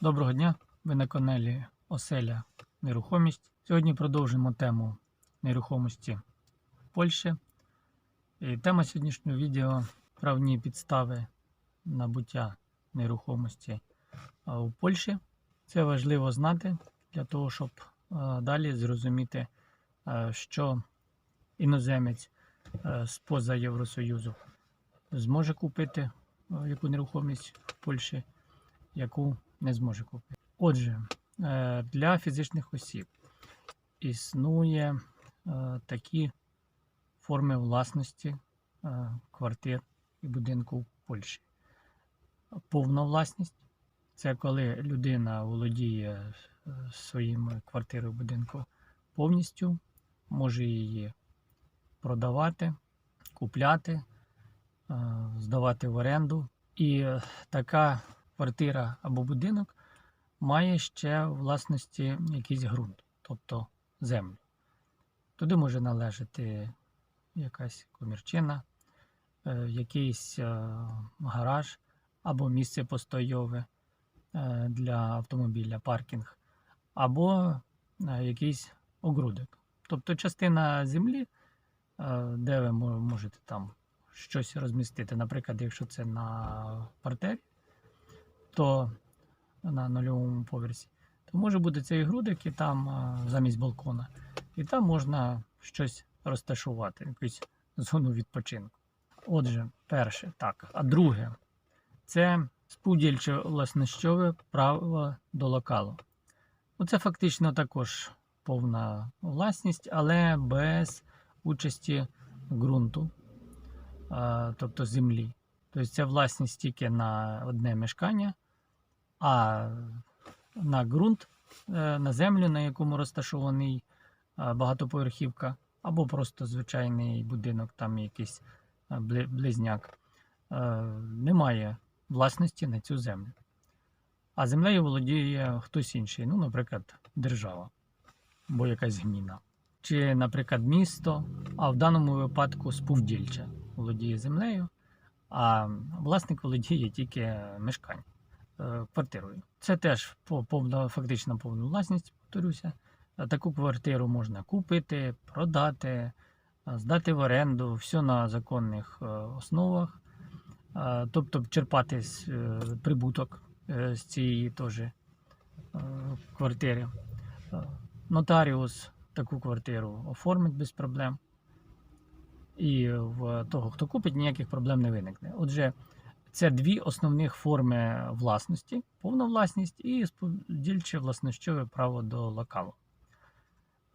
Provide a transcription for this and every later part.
Доброго дня! Ви на каналі Оселя Нерухомість. Сьогодні продовжимо тему нерухомості в Польщі. І тема сьогоднішнього відео правні підстави набуття нерухомості у Польщі. Це важливо знати для того, щоб далі зрозуміти, що іноземець з-поза Євросоюзу зможе купити яку нерухомість в Польщі, яку не зможе купити. Отже, е, для фізичних осіб існує е, такі форми власності е, квартир і будинку в Польщі. Повна власність це коли людина володіє своїм квартирою будинку повністю, може її продавати, купляти, здавати в оренду. І така квартира або будинок має ще в власності якийсь ґрунт, тобто землю. Туди може належати якась комірчина, е, якийсь е, гараж або місце постойове е, для автомобіля, паркінг, або якийсь огрудок. Тобто частина землі, де ви можете там щось розмістити. Наприклад, якщо це на партері, то на нульовому поверсі, то може бути цей грудик і там замість балкона. І там можна щось розташувати, якусь зону відпочинку. Отже, перше, так. А друге, це сподільче власнощове право до локалу. Це фактично також повна власність, але без участі ґрунту, тобто землі. Тобто це власність тільки на одне мешкання, а на ґрунт, е, на землю, на якому розташований е, багатоповерхівка, або просто звичайний будинок, там якийсь е, близняк, немає власності на цю землю. А землею володіє хтось інший, ну, наприклад, держава або якась гміна. Чи, наприклад, місто, а в даному випадку співдільче володіє землею, а власник володіє тільки мешканням, е, квартирою. Це теж повна, фактично повна власність, повторюся. Е, Таку квартиру можна купити, продати, е, здати в оренду, все на законних основах. Тобто черпати прибуток з цієї теж квартири. Нотаріус таку квартиру оформить без проблем. І в того, хто купить, ніяких проблем не виникне. Отже, це дві основних форми власності: повна власність і сподільче власнощове право до локалу,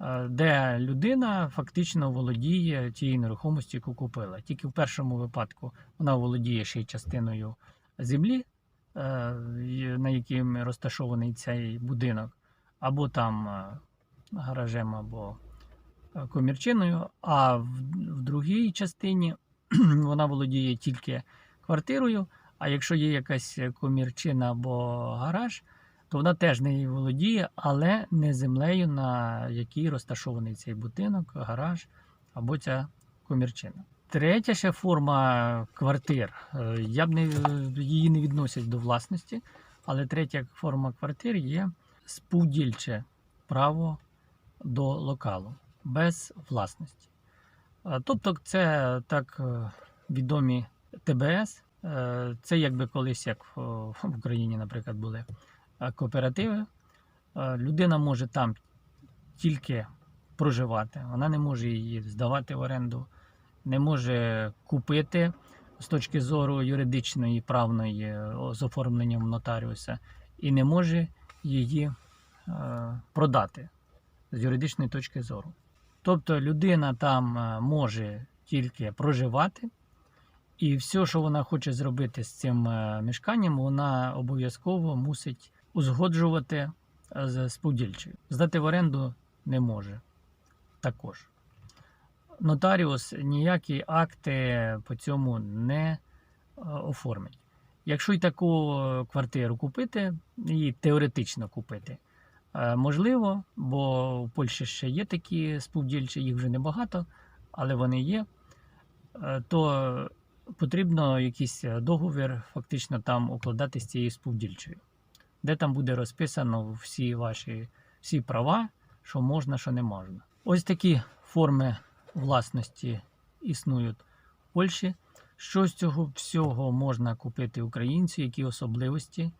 Е, де людина фактично володіє тією нерухомістю, яку купила. Тільки в першому випадку вона володіє ще й частиною землі, е, на якій розташований цей будинок, або там е, гаражем, або комірчиною, а в, в другій частині вона володіє тільки квартирою. А якщо є якась комірчина або гараж, то вона теж нею володіє, але не землею, на якій розташований цей будинок, гараж або ця комірчина. Третя ще форма квартир. е, Я б не її не відносять до власності, але третя форма квартир є співдільче право до локалу без власності. Тобто, це так е, відомі ТБС. Е, Це якби колись, як в Україні, наприклад, були е, кооперативи. Людина може там тільки проживати, вона не може її здавати в оренду, не може купити з точки зору юридичної, правної з оформленням нотаріуса, і не може її продати з юридичної точки зору. Тобто людина там е, може тільки проживати, і все, що вона хоче зробити з цим е, мешканням, вона обов'язково мусить узгоджувати е, з сподільчою. Здати в оренду не може також. Нотаріус ніякі акти по цьому не оформить. Якщо й таку квартиру купити, її теоретично купити, можливо, бо в Польщі ще є такі співдільчі, їх вже небагато, але вони є, е, то потрібно якийсь договір фактично там укладати з цією співдільчою. де там буде розписано всі ваші всі права, що можна, що не можна. Ось такі форми власності існують в Польщі. Що з цього всього можна купити українцю, які особливості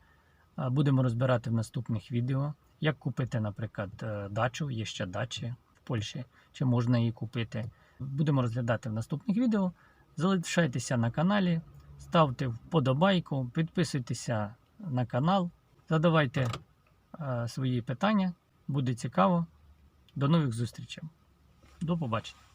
будемо розбирати в наступних відео. Як купити, наприклад, е, дачу, є ще дачі в Польщі, чи можна її купити. Будемо розглядати в наступних відео. Залишайтеся на каналі, ставте вподобайку, підписуйтеся на канал, задавайте е, свої питання. Буде цікаво. До нових зустрічей. До побачення.